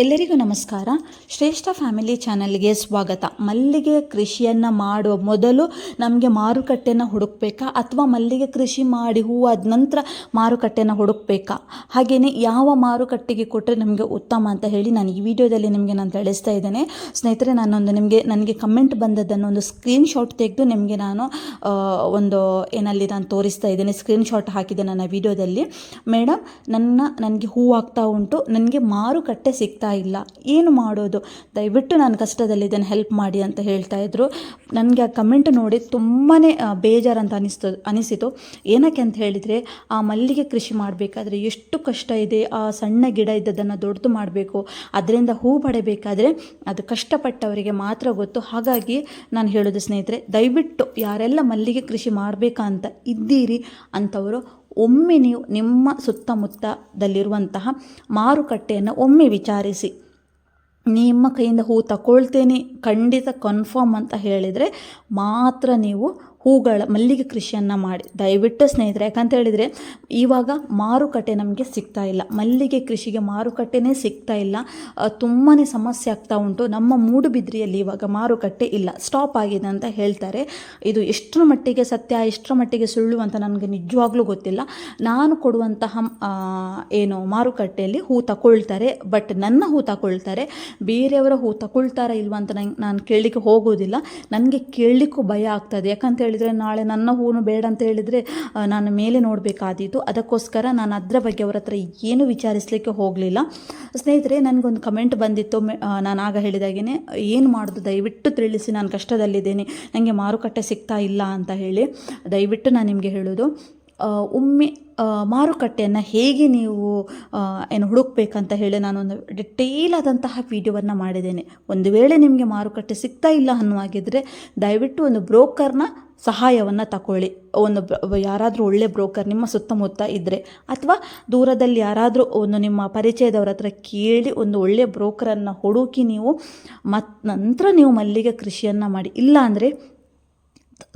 ಎಲ್ಲರಿಗೂ ನಮಸ್ಕಾರ. ಶ್ರೇಷ್ಠ ಫ್ಯಾಮಿಲಿ ಚಾನಲ್ಗೆ ಸ್ವಾಗತ. ಮಲ್ಲಿಗೆ ಕೃಷಿಯನ್ನು ಮಾಡುವ ಮೊದಲು ನಮಗೆ ಮಾರುಕಟ್ಟೆನ ಹುಡುಕ್ಬೇಕಾ ಅಥವಾ ಮಲ್ಲಿಗೆ ಕೃಷಿ ಮಾಡಿ ಹೂವಾದ ನಂತರ ಮಾರುಕಟ್ಟೆನ ಹುಡುಕ್ಬೇಕಾ? ಹಾಗೆಯೇ ಯಾವ ಮಾರುಕಟ್ಟೆಗೆ ಕೊಟ್ಟರೆ ನಮಗೆ ಉತ್ತಮ ಅಂತ ಹೇಳಿ ನಾನು ಈ ವಿಡಿಯೋದಲ್ಲಿ ನಿಮಗೆ ನಾನು ತಿಳಿಸ್ತಾ ಇದ್ದೇನೆ. ಸ್ನೇಹಿತರೆ, ನಾನೊಂದು ನಿಮಗೆ, ನನಗೆ ಕಮೆಂಟ್ ಬಂದದ್ದನ್ನು ಒಂದು ಸ್ಕ್ರೀನ್ ಶಾಟ್ ತೆಗೆದು ನಿಮಗೆ ನಾನು ಒಂದು ಏನಲ್ಲಿ ನಾನು ತೋರಿಸ್ತಾ ಇದ್ದೇನೆ. ಸ್ಕ್ರೀನ್ ಶಾಟ್ ಹಾಕಿದೆ ನನ್ನ ವಿಡಿಯೋದಲ್ಲಿ. ಮೇಡಮ್ ನನ್ನ, ನನಗೆ ಹೂ ಆಗ್ತಾ ಉಂಟು. ನನಗೆ ಮಾರುಕಟ್ಟೆ ಸಿಗ್ತಾ ಇಲ್ಲ. ಏನು ಮಾಡೋದು? ದಯವಿಟ್ಟು ನಾನು ಕಷ್ಟದಲ್ಲಿ ಇದನ್ನು ಹೆಲ್ಪ್ ಮಾಡಿ ಅಂತ ಹೇಳ್ತಾ ಇದ್ರು. ನನಗೆ ಆ ಕಮೆಂಟ್ ನೋಡಿ ತುಂಬಾ ಬೇಜಾರು ಅಂತ ಅನಿಸ್ತು, ಅನಿಸಿತು. ಏನಕ್ಕೆ ಅಂತ ಹೇಳಿದರೆ, ಆ ಮಲ್ಲಿಗೆ ಕೃಷಿ ಮಾಡಬೇಕಾದ್ರೆ ಎಷ್ಟು ಕಷ್ಟ ಇದೆ. ಆ ಸಣ್ಣ ಗಿಡ ಇದ್ದದನ್ನು ದೊಡ್ಡದು ಮಾಡಬೇಕು. ಅದರಿಂದ ಹೂ ಪಡೆಯಬೇಕಾದ್ರೆ ಅದು ಕಷ್ಟಪಟ್ಟವರಿಗೆ ಮಾತ್ರ ಗೊತ್ತು. ಹಾಗಾಗಿ ನಾನು ಹೇಳೋದು ಸ್ನೇಹಿತರೆ, ದಯವಿಟ್ಟು ಯಾರೆಲ್ಲ ಮಲ್ಲಿಗೆ ಕೃಷಿ ಮಾಡಬೇಕಾ ಅಂತ ಇದ್ದೀರಿ ಅಂಥವರು ಒಮ್ಮೆ ನೀವು ನಿಮ್ಮ ಸುತ್ತಮುತ್ತದಲ್ಲಿರುವಂತಹ ಮಾರುಕಟ್ಟೆಯನ್ನು ಒಮ್ಮೆ ವಿಚಾರಿಸಿ. ನಿಮ್ಮ ಕೈಯಿಂದ ಹೂ ತಗೊಳ್ತೇನೆ, ಖಂಡಿತ ಕನ್ಫರ್ಮ್ ಅಂತ ಹೇಳಿದರೆ ಮಾತ್ರ ನೀವು ಹೂಗಳ ಮಲ್ಲಿಗೆ ಕೃಷಿಯನ್ನು ಮಾಡಿ, ದಯವಿಟ್ಟು ಸ್ನೇಹಿತರೆ, ಯಾಕಂತ ಹೇಳಿದರೆ ಇವಾಗ ಮಾರುಕಟ್ಟೆ ನಮಗೆ ಸಿಗ್ತಾ ಇಲ್ಲ. ಮಲ್ಲಿಗೆ ಕೃಷಿಗೆ ಮಾರುಕಟ್ಟೆನೇ ಸಿಗ್ತಾ ಇಲ್ಲ. ತುಂಬಾ ಸಮಸ್ಯೆ ಆಗ್ತಾ ಉಂಟು. ನಮ್ಮ ಮೂಡುಬಿದ್ರಿಯಲ್ಲಿ ಇವಾಗ ಮಾರುಕಟ್ಟೆ ಇಲ್ಲ. ಸ್ಟಾಪ್ ಆಗಿದೆ ಅಂತ ಹೇಳ್ತಾರೆ. ಇದು ಎಷ್ಟರ ಮಟ್ಟಿಗೆ ಸತ್ಯ, ಎಷ್ಟರ ಮಟ್ಟಿಗೆ ಸುಳ್ಳು ಅಂತ ನನಗೆ ನಿಜವಾಗ್ಲೂ ಗೊತ್ತಿಲ್ಲ. ನಾನು ಕೊಡುವಂತಹ ಏನು ಮಾರುಕಟ್ಟೆಯಲ್ಲಿ ಹೂ ತಗೊಳ್ತಾರೆ ಬಟ್ ನನ್ನ ಹೂ ತಗೊಳ್ತಾರೆ ಬೇರೆಯವರ ಹೂ ತಗೊಳ್ತಾರಾ ಇಲ್ವಾ ಅಂತ ನಂಗೆ ನಾನು ಕೇಳಲಿಕ್ಕೆ ಹೋಗೋದಿಲ್ಲ ನನಗೆ ಕೇಳಲಿಕ್ಕೂ ಭಯ ಆಗ್ತದೆ. ಯಾಕಂತ ಹೇಳಿದರೆ ನಾಳೆ ನನ್ನ ಹೂನು ಬೇಡ ಅಂತ ಹೇಳಿದರೆ ನಾನು ಮೇಲೆ ನೋಡಬೇಕಾದೀತು. ಅದಕ್ಕೋಸ್ಕರ ನಾನು ಅದರ ಬಗ್ಗೆ ಅವರ ಹತ್ರ ಏನು ವಿಚಾರಿಸಲಿಕ್ಕೆ ಹೋಗಲಿಲ್ಲ. ಸ್ನೇಹಿತರೆ, ನನಗೊಂದು ಕಮೆಂಟ್ ಬಂದಿತ್ತು. ನಾನು ಆಗ ಹೇಳಿದಾಗೇ ಏನು ಮಾಡೋದು? ದಯವಿಟ್ಟು ತಿಳಿಸಿ, ನಾನು ಕಷ್ಟದಲ್ಲಿದ್ದೇನೆ. ನನಗೆ ಮಾರುಕಟ್ಟೆ ಸಿಗ್ತಾ ಇಲ್ಲ ಅಂತ ಹೇಳಿ. ದಯವಿಟ್ಟು ನಾನು ನಿಮಗೆ ಹೇಳೋದು ಒಮ್ಮೆ ಮಾರುಕಟ್ಟೆಯನ್ನು ಹೇಗೆ ನೀವು ಏನು ಹುಡುಕ್ಬೇಕಂತ ಹೇಳಿ ನಾನೊಂದು ಡಿಟೇಲ್ ಆದಂತಹ ವಿಡಿಯೋವನ್ನು ಮಾಡಿದ್ದೇನೆ. ಒಂದು ವೇಳೆ ನಿಮಗೆ ಮಾರುಕಟ್ಟೆ ಸಿಗ್ತಾ ಇಲ್ಲ ಅನ್ನುವಾಗಿದ್ದರೆ ದಯವಿಟ್ಟು ಒಂದು ಬ್ರೋಕರ್ನ ಸಹಾಯವನ್ನು ತಗೊಳ್ಳಿ ಒಂದು ಯಾರಾದರೂ ಒಳ್ಳೆ ಬ್ರೋಕರ್ ನಿಮ್ಮ ಸುತ್ತಮುತ್ತ ಇದ್ದರೆ ಅಥವಾ ದೂರದಲ್ಲಿ ಯಾರಾದರೂ ಒಂದು ನಿಮ್ಮ ಪರಿಚಯದವ್ರ ಹತ್ರ ಕೇಳಿ ಒಂದು ಒಳ್ಳೆಯ ಬ್ರೋಕರನ್ನು ಹುಡುಕಿ ನೀವು ಮತ್ ನಂತರ ನೀವು ಮಲ್ಲಿಗೆ ಕೃಷಿಯನ್ನು ಮಾಡಿ. ಇಲ್ಲ ಅಂದರೆ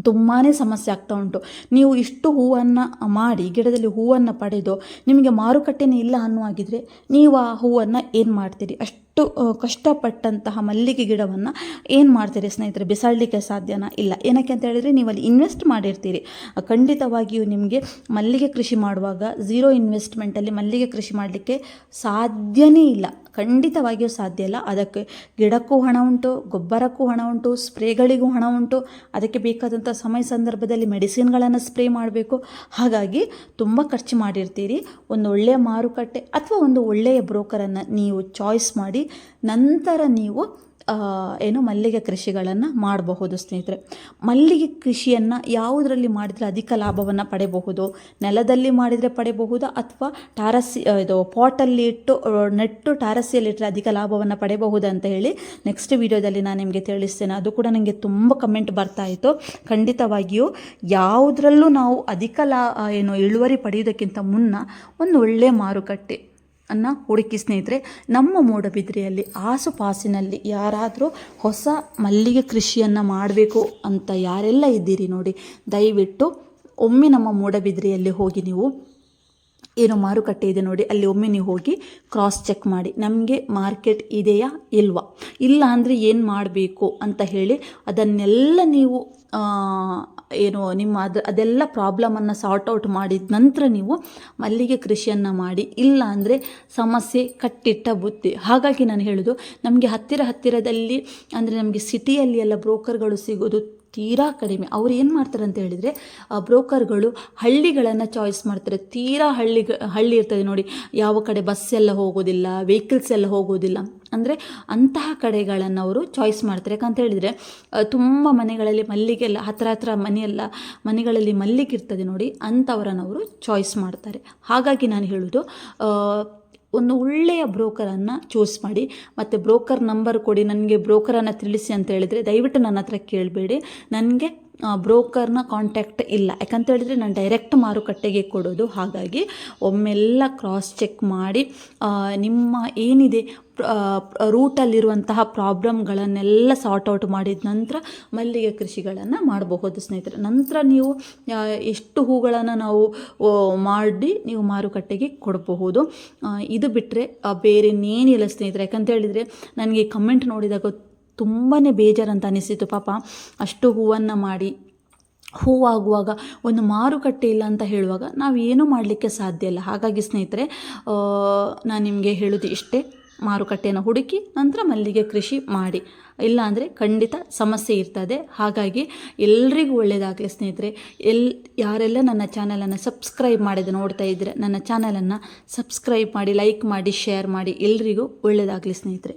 ತುಂಬಾ ಸಮಸ್ಯೆ ಆಗ್ತಾ ಉಂಟು. ನೀವು ಇಷ್ಟು ಹೂವನ್ನು ಮಾಡಿ, ಗಿಡದಲ್ಲಿ ಹೂವನ್ನು ಪಡೆದು ನಿಮಗೆ ಮಾರುಕಟ್ಟೆನೇ ಇಲ್ಲ ಅನ್ನುವಾಗಿದ್ರೆ ನೀವು ಆ ಹೂವನ್ನು ಏನು ಮಾಡ್ತೀರಿ? ಅಷ್ಟು ಆ, ಕಷ್ಟಪಟ್ಟಂತಹ ಮಲ್ಲಿಗೆ ಗಿಡವನ್ನು ಏನು ಮಾಡ್ತೀರಿ ಸ್ನೇಹಿತರೆ? ಬಿಸಾಡಲಿಕ್ಕೆ ಸಾಧ್ಯನಾ? ಇಲ್ಲ. ಏನಕ್ಕೆ ಅಂತ ಹೇಳಿದರೆ ನೀವು ಅಲ್ಲಿ ಇನ್ವೆಸ್ಟ್ ಮಾಡಿರ್ತೀರಿ ಖಂಡಿತವಾಗಿಯೂ ನಿಮಗೆ ಮಲ್ಲಿಗೆ ಕೃಷಿ ಮಾಡುವಾಗ ಝೀರೋ ಇನ್ವೆಸ್ಟ್ಮೆಂಟಲ್ಲಿ ಮಲ್ಲಿಗೆ ಕೃಷಿ ಮಾಡಲಿಕ್ಕೆ ಸಾಧ್ಯನೇ ಇಲ್ಲ. ಖಂಡಿತವಾಗಿಯೂ ಸಾಧ್ಯ ಇಲ್ಲ. ಅದಕ್ಕೆ ಗಿಡಕ್ಕೂ ಹಣ ಉಂಟು ಗೊಬ್ಬರಕ್ಕೂ ಹಣ ಉಂಟು ಸ್ಪ್ರೇಗಳಿಗೂ ಹಣ ಉಂಟು. ಅದಕ್ಕೆ ಬೇಕಾದಂಥ ಸಮಯ ಸಂದರ್ಭದಲ್ಲಿ ಮೆಡಿಸಿನ್ಗಳನ್ನು ಸ್ಪ್ರೇ ಮಾಡಬೇಕು. ಹಾಗಾಗಿ ತುಂಬ ಖರ್ಚು ಮಾಡಿರ್ತೀರಿ. ಒಂದು ಒಳ್ಳೆಯ ಮಾರುಕಟ್ಟೆ ಅಥವಾ ಒಂದು ಒಳ್ಳೆಯ ಬ್ರೋಕರನ್ನು ನೀವು ಚಾಯ್ಸ್ ಮಾಡಿ ನಂತರ ನೀವು ಏನು ಮಲ್ಲಿಗೆ ಕೃಷಿಗಳನ್ನು ಮಾಡಬಹುದು ಸ್ನೇಹಿತರೆ. ಮಲ್ಲಿಗೆ ಕೃಷಿಯನ್ನು ಯಾವುದರಲ್ಲಿ ಮಾಡಿದರೆ ಅಧಿಕ ಲಾಭವನ್ನು ಪಡೆಯಬಹುದು ನೆಲದಲ್ಲಿ ಮಾಡಿದರೆ ಪಡೆಯಬಹುದಾ ಅಥವಾ ಟಾರಸಿ ಇದು ಪಾಟಲ್ಲಿ ಇಟ್ಟು ನೆಟ್ಟು ಟಾರಸಿಯಲ್ಲಿ ಇಟ್ಟರೆ ಅಧಿಕ ಲಾಭವನ್ನು ಪಡೆಯಬಹುದಾ ಅಂತ ಹೇಳಿ ನೆಕ್ಸ್ಟ್ ವಿಡಿಯೋದಲ್ಲಿ ನಾನು ನಿಮಗೆ ತಿಳಿಸ್ತೇನೆ. ಅದು ಕೂಡ ನನಗೆ ತುಂಬ ಕಮೆಂಟ್ ಬರ್ತಾ ಇತ್ತು. ಖಂಡಿತವಾಗಿಯೂ ಯಾವುದರಲ್ಲೂ ನಾವು ಅಧಿಕ ಲಾ ಏನು ಇಳುವರಿ ಪಡೆಯೋದಕ್ಕಿಂತ ಮುನ್ನ ಒಂದು ಒಳ್ಳೆಯ ಮಾರುಕಟ್ಟೆ. ಅನ್ನು ಹುಡುಕಿ ಸ್ನೇಹಿತರೆ, ನಮ್ಮ ಮೂಡಬಿದ್ರೆಯಲ್ಲಿ, ಆಸುಪಾಸಿನಲ್ಲಿ ಯಾರಾದರೂ ಹೊಸ ಮಲ್ಲಿಗೆ ಕೃಷಿಯನ್ನು ಮಾಡಬೇಕು ಅಂತ ಯಾರೆಲ್ಲ ಇದ್ದೀರಿ ನೋಡಿ, ದಯವಿಟ್ಟು ಒಮ್ಮೆ ನಮ್ಮ ಮೂಡಬಿದ್ರಿಯಲ್ಲಿ ಹೋಗಿ ನೀವು ಏನು ಮಾರುಕಟ್ಟೆ ಇದೆ ನೋಡಿ, ಅಲ್ಲಿ ಒಮ್ಮೆ ನೀವು ಹೋಗಿ ಕ್ರಾಸ್ ಚೆಕ್ ಮಾಡಿ. ನಮಗೆ ಮಾರ್ಕೆಟ್ ಇದೆಯಾ ಇಲ್ವಾ? ಇಲ್ಲ ಅಂದರೆ ಏನು ಮಾಡಬೇಕು ಅಂತ ಹೇಳಿ ಅದನ್ನೆಲ್ಲ ನೀವು ಏನು ನಿಮ್ಮ ಅದು, ಅದೆಲ್ಲ ಪ್ರಾಬ್ಲಮನ್ನು ಸಾರ್ಟ್ ಔಟ್ ಮಾಡಿದ ನಂತರ ನೀವು ಮಲ್ಲಿಗೆ ಕೃಷಿಯನ್ನು ಮಾಡಿ, ಇಲ್ಲ ಅಂದರೆ ಸಮಸ್ಯೆ ಕಟ್ಟಿಟ್ಟ ಬುತ್ತಿ. ಹಾಗಾಗಿ ನಾನು ಹೇಳೋದು, ನಮಗೆ ಹತ್ತಿರ ಹತ್ತಿರದಲ್ಲಿ, ಅಂದರೆ ನಮಗೆ ಸಿಟಿಯಲ್ಲಿ ಎಲ್ಲ ಬ್ರೋಕರ್ಗಳು ಸಿಗೋದು ತೀರಾ ಕಡಿಮೆ. ಅವ್ರು ಏನು ಮಾಡ್ತಾರೆ ಅಂತ ಹೇಳಿದರೆ ಬ್ರೋಕರ್ಗಳು ಹಳ್ಳಿಗಳನ್ನು ಚಾಯ್ಸ್ ಮಾಡ್ತಾರೆ. ತೀರಾ ಹಳ್ಳಿ ಹಳ್ಳಿ ಇರ್ತದೆ ನೋಡಿ, ಯಾವ ಕಡೆ ಬಸ್ ಎಲ್ಲ ಹೋಗೋದಿಲ್ಲ ವೆಹಿಕಲ್ಸ್ ಎಲ್ಲ ಹೋಗೋದಿಲ್ಲ. ಅಂದರೆ ಅಂತಹ ಕಡೆಗಳನ್ನು ಅವರು ಚಾಯ್ಸ್ ಮಾಡ್ತಾರೆ. ಯಾಕಂತ ಹೇಳಿದರೆ ತುಂಬ ಮನೆಗಳಲ್ಲಿ ಮಲ್ಲಿಗೆ ಎಲ್ಲ, ಹತ್ರ ಹತ್ರ ಮನೆಯೆಲ್ಲ ಮನೆಗಳಲ್ಲಿ ಮಲ್ಲಿಗೆ ಇರ್ತದೆ ನೋಡಿ ಅಂಥವರನ್ನು ಅವರು ಚಾಯ್ಸ್ ಮಾಡ್ತಾರೆ. ಹಾಗಾಗಿ ನಾನು ಹೇಳೋದು ಒಂದು ಒಳ್ಳೆಯ ಬ್ರೋಕರನ್ನು ಚೂಸ್ ಮಾಡಿ, ಮತ್ತು ಬ್ರೋಕರ್ ನಂಬರ್ ಕೊಡಿ, ನನಗೆ ಬ್ರೋಕರನ್ನು ತಿಳಿಸಿ ಅಂತ ಹೇಳಿದರೆ, ದಯವಿಟ್ಟು ನನ್ನ ಹತ್ರ ಕೇಳಬೇಡಿ. ನನಗೆ ಬ್ರೋಕರ್ನ ಕಾಂಟ್ಯಾಕ್ಟ್ ಇಲ್ಲ. ಯಾಕಂತ ಹೇಳಿದ್ರೆ ನಾನು ಡೈರೆಕ್ಟ್ ಮಾರುಕಟ್ಟೆಗೆ ಕೊಡೋದು. ಹಾಗಾಗಿ ಒಮ್ಮೆಲ್ಲ ಕ್ರಾಸ್ ಚೆಕ್ ಮಾಡಿ ನಿಮ್ಮ ಏನಿದೆ ರೂಟಲ್ಲಿರುವಂತಹ ಪ್ರಾಬ್ಲಮ್ಗಳನ್ನೆಲ್ಲ ಸಾರ್ಟ್ ಔಟ್ ಮಾಡಿದ ನಂತರ ಮಲ್ಲಿಗೆ ಕೃಷಿಗಳನ್ನು ಮಾಡಬಹುದು ಸ್ನೇಹಿತರೆ. ನಂತರ ನೀವು ಎಷ್ಟು ಹೂಗಳನ್ನು ನಾವು ಮಾಡಿ ನೀವು ಮಾರುಕಟ್ಟೆಗೆ ಕೊಡಬಹುದು. ಇದು ಬಿಟ್ಟರೆ ಬೇರೆ ಇನ್ನೇನಿಲ್ಲ ಸ್ನೇಹಿತರೆ. ಯಾಕಂತ ಹೇಳಿದರೆ ನನಗೆ ಕಮೆಂಟ್ ನೋಡಿದಾಗ ತುಂಬಾ ಬೇಜಾರಂತ ಅನಿಸಿತು ಪಾಪ ಅಷ್ಟು ಹೂವನ್ನು ಮಾಡಿ, ಹೂವಾಗುವಾಗ ಒಂದು ಮಾರುಕಟ್ಟೆ ಇಲ್ಲ ಅಂತ ಹೇಳುವಾಗ ನಾವು ಏನೂ ಮಾಡಲಿಕ್ಕೆ ಸಾಧ್ಯ ಇಲ್ಲ. ಹಾಗಾಗಿ ಸ್ನೇಹಿತರೆ ನಾನು ನಿಮಗೆ ಹೇಳೋದು ಇಷ್ಟೇ. ಮಾರುಕಟ್ಟೆಯನ್ನು ಹುಡುಕಿ, ನಂತರ ಮಲ್ಲಿಗೆ ಕೃಷಿ ಮಾಡಿ. ಇಲ್ಲ ಅಂದರೆ ಖಂಡಿತ ಸಮಸ್ಯೆ ಇರ್ತದೆ. ಹಾಗಾಗಿ ಎಲ್ರಿಗೂ ಒಳ್ಳೆಯದಾಗಲಿ ಸ್ನೇಹಿತರೆ. ಎಲ್, ಯಾರೆಲ್ಲ ನನ್ನ ಚಾನಲನ್ನು ಸಬ್ಸ್ಕ್ರೈಬ್ ಮಾಡಿದ ನೋಡ್ತಾ ಇದ್ದರೆ ನನ್ನ ಚಾನಲನ್ನು ಸಬ್ಸ್ಕ್ರೈಬ್ ಮಾಡಿ, ಲೈಕ್ ಮಾಡಿ, ಶೇರ್ ಮಾಡಿ. ಎಲ್ರಿಗೂ ಒಳ್ಳೆಯದಾಗಲಿ ಸ್ನೇಹಿತರೆ.